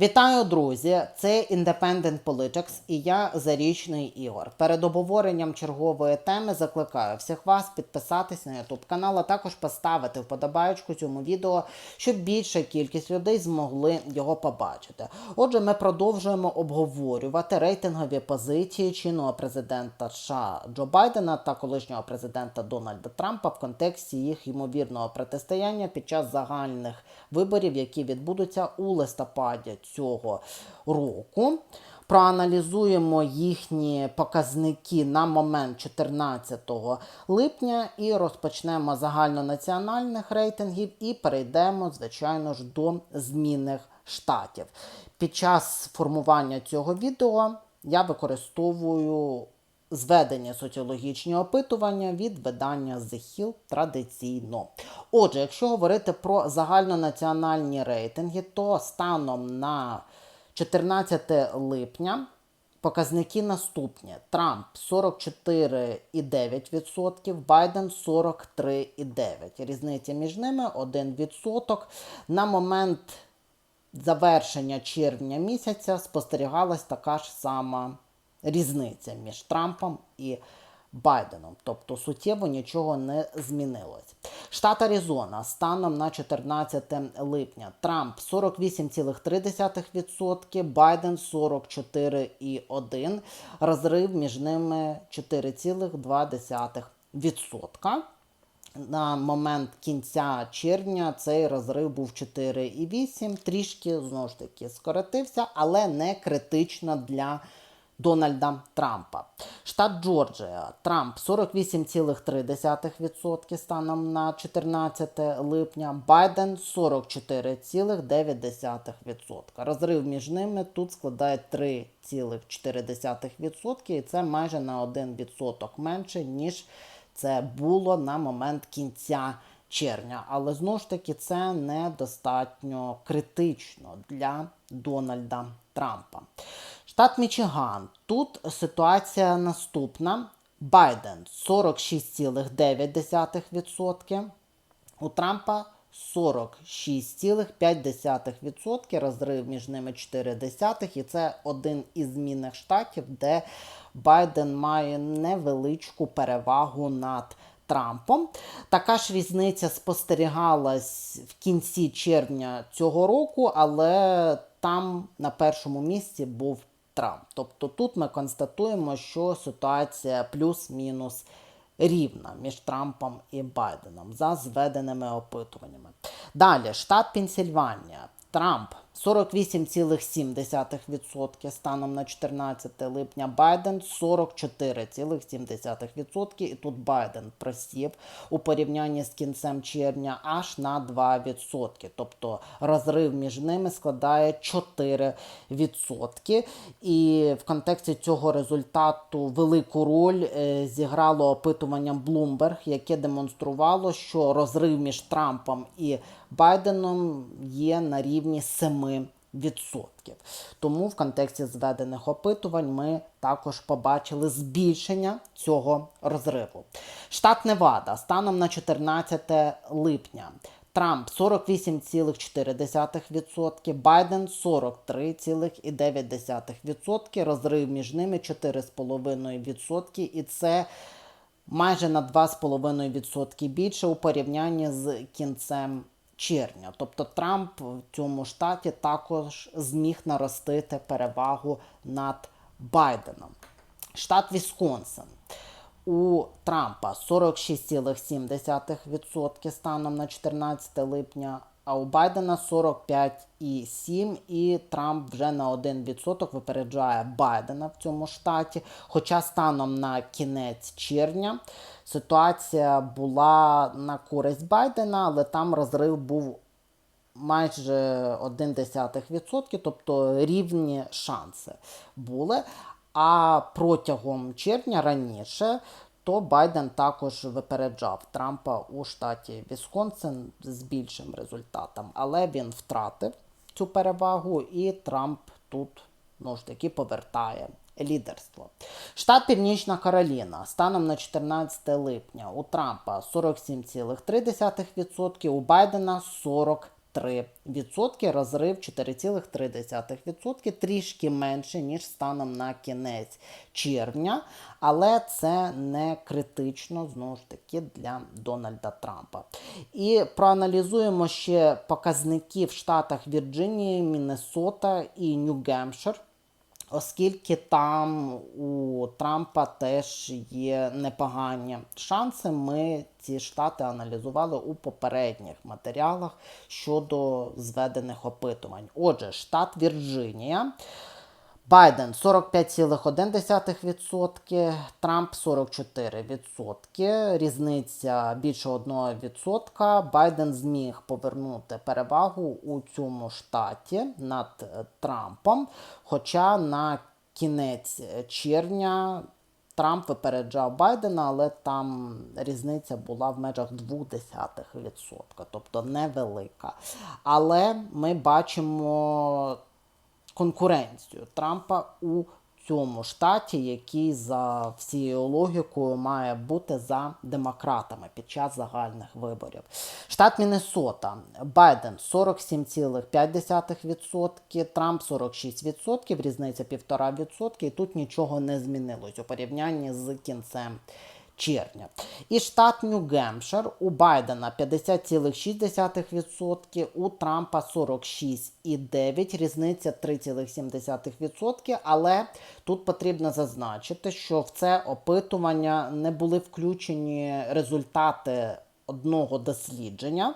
Вітаю, друзі! Це Independent Politics і я Зарічний Ігор. Перед обговоренням чергової теми закликаю всіх вас підписатись на YouTube канал, а також поставити вподобаючку цьому відео, щоб більша кількість людей змогли його побачити. Отже, ми продовжуємо обговорювати рейтингові позиції чинного президента США Джо Байдена та колишнього президента Дональда Трампа в контексті їх ймовірного протистояння під час загальних виборів, які відбудуться у листопаді цього року. Проаналізуємо їхні показники на момент 14 липня і розпочнемо загальнонаціональних рейтингів і перейдемо, звичайно ж, до змінних штатів. Під час формування цього відео я використовую зведені соціологічні опитування від видання The Hill традиційно. Отже, якщо говорити про загальнонаціональні рейтинги, то станом на 14 липня показники наступні: Трамп 44,9%, Байден 43,9%. Різниця між ними 1%. На момент завершення червня місяця спостерігалась така ж сама різниця між Трампом і Байденом. Тобто суттєво нічого не змінилось. Штат Аризона станом на 14 липня. Трамп 48,3%, Байден 44,1%. Розрив між ними 4,2%. На момент кінця червня цей розрив був 4,8, трішки знову ж таки скоротився, але не критично для Дональда Трампа. Штат Джорджія. Трамп 48,3% станом на 14 липня, Байден 44,9%. Розрив між ними тут складає 3,4%, і це майже на 1% менше, ніж це було на момент кінця червня. Але знову ж таки це недостатньо критично для Дональда Трампа. Штат Мічиган. Тут ситуація наступна. Байден 46,9%. У Трампа 46,5%. Розрив між ними 0,4. І це один із змінних штатів, де Байден має невеличку перевагу над Трампом. Така ж різниця спостерігалась в кінці червня цього року, але там на першому місці був Трамп. Тобто тут ми констатуємо, що ситуація плюс-мінус рівна між Трампом і Байденом за зведеними опитуваннями. Далі, штат Пенсільванія. Трамп 48,7% станом на 14 липня, Байден 44,7%. І тут Байден просів у порівнянні з кінцем червня аж на 2%. Тобто розрив між ними складає 4%. І в контексті цього результату велику роль е, зіграло опитуванням Bloomberg, яке демонструвало, що розрив між Трампом і Байденом є на рівні 7%. Тому в контексті зведених опитувань ми також побачили збільшення цього розриву. Штат Невада станом на 14 липня. Трамп 48,4%, Байден 43,9%. Розрив між ними 4,5%. І це майже на 2,5% більше у порівнянні з кінцем червня. Тобто Трамп в цьому штаті також зміг наростити перевагу над Байденом. Штат Вісконсин. У Трампа 46,7% станом на 14 липня, а у Байдена 45,7%, і Трамп вже на 1% випереджає Байдена в цьому штаті. Хоча станом на кінець червня ситуація була на користь Байдена, але там розрив був майже 0,1%, тобто рівні шанси були. А протягом червня раніше то Байден також випереджав Трампа у штаті Вісконсин з більшим результатом. Але він втратив цю перевагу, і Трамп тут ну ж таки повертає лідерство. Штат Північна Кароліна станом на 14 липня у Трампа 47,3%, у Байдена 40%. 3%, розрив 4,3%, трішки менше, ніж станом на кінець червня, але це не критично знову ж таки для Дональда Трампа. І проаналізуємо ще показники в штатах Вірджинії, Міннесота і Нью-Гемпшир. Оскільки там у Трампа теж є непогані шанси, ми ці штати аналізували у попередніх матеріалах щодо зведених опитувань. Отже, штат Вірджинія. Байден 45,1%, Трамп 44%. Різниця більше 1%. Байден зміг повернути перевагу у цьому штаті над е, Трампом. Хоча на кінець червня Трамп випереджав Байдена, але там різниця була в межах 0,2%, тобто невелика. Але ми бачимо конкуренцію Трампа у цьому штаті, який за всією логікою має бути за демократами під час загальних виборів. Штат Міннесота, Байден 47,5%, Трамп 46%, різниця 1,5%, і тут нічого не змінилось у порівнянні з кінцем червня. І штат Нью-Гемпшир у Байдена 50,6%, у Трампа 46,9%, різниця 3,7%. Але тут потрібно зазначити, що в це опитування не були включені результати одного дослідження,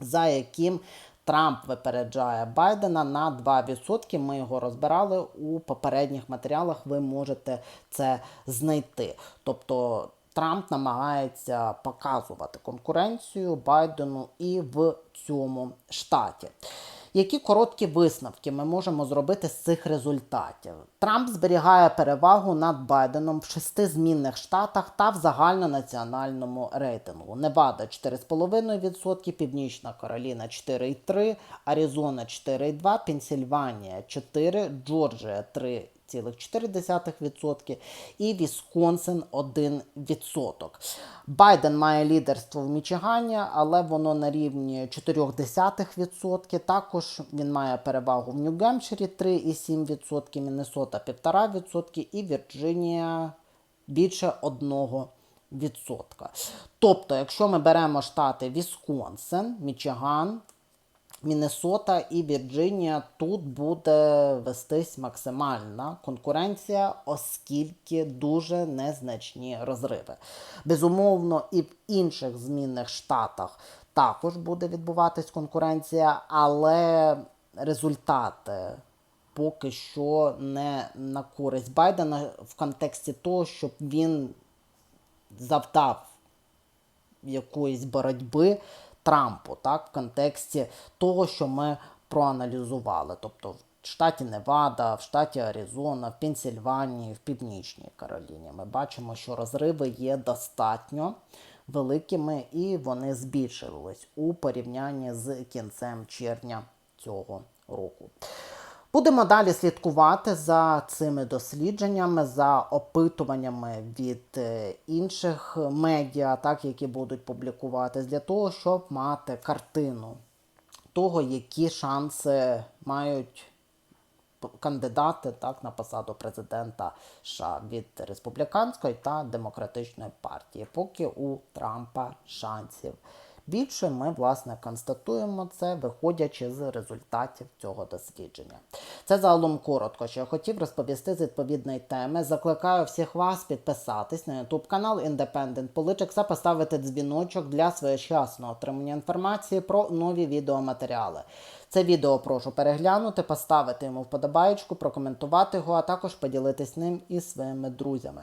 за яким Трамп випереджає Байдена на 2%. Ми його розбирали у попередніх матеріалах. Ви можете це знайти. Тобто Трамп намагається показувати конкуренцію Байдену і в цьому штаті. Які короткі висновки ми можемо зробити з цих результатів? Трамп зберігає перевагу над Байденом в шести змінних штатах та в загальнонаціональному рейтингу. Невада 4,5%, Північна Кароліна 4,3%, Аризона 4,2%, Пенсільванія 4%, Джорджія 3%. 0,4% і Вісконсин 1%. Байден має лідерство в Мічигані, але воно на рівні 0,4%. Також він має перевагу в Нью-Гемпширі 3,7%, Міннесота 1,5% і Вірджинія більше 1%. Тобто, якщо ми беремо штати Вісконсин, Мічиган, Міннесота і Вірджинія тут буде вестись максимальна конкуренція, оскільки дуже незначні розриви. Безумовно, і в інших змінних штатах також буде відбуватись конкуренція, але результати поки що не на користь Байдена в контексті того, щоб він завдав якоїсь боротьби Трампу, так, в контексті того, що ми проаналізували. Тобто в штаті Невада, в штаті Аризона, в Пенсільванії, в Північній Кароліні. Ми бачимо, що розриви є достатньо великими і вони збільшились у порівнянні з кінцем червня цього року. Будемо далі слідкувати за цими дослідженнями, за опитуваннями від е, інших медіа, так, які будуть публікуватись, для того, щоб мати картину того, які шанси мають кандидати так, на посаду президента США від республіканської та демократичної партії, поки у Трампа шансів. Більше ми, власне, констатуємо це, виходячи з результатів цього дослідження. Це загалом коротко, що я хотів розповісти з відповідної теми. Закликаю всіх вас підписатись на YouTube канал Independent Politics та поставити дзвіночок для своєчасного отримання інформації про нові відеоматеріали. Це відео прошу переглянути, поставити йому вподобаєчку, прокоментувати його, а також поділитись ним із своїми друзями.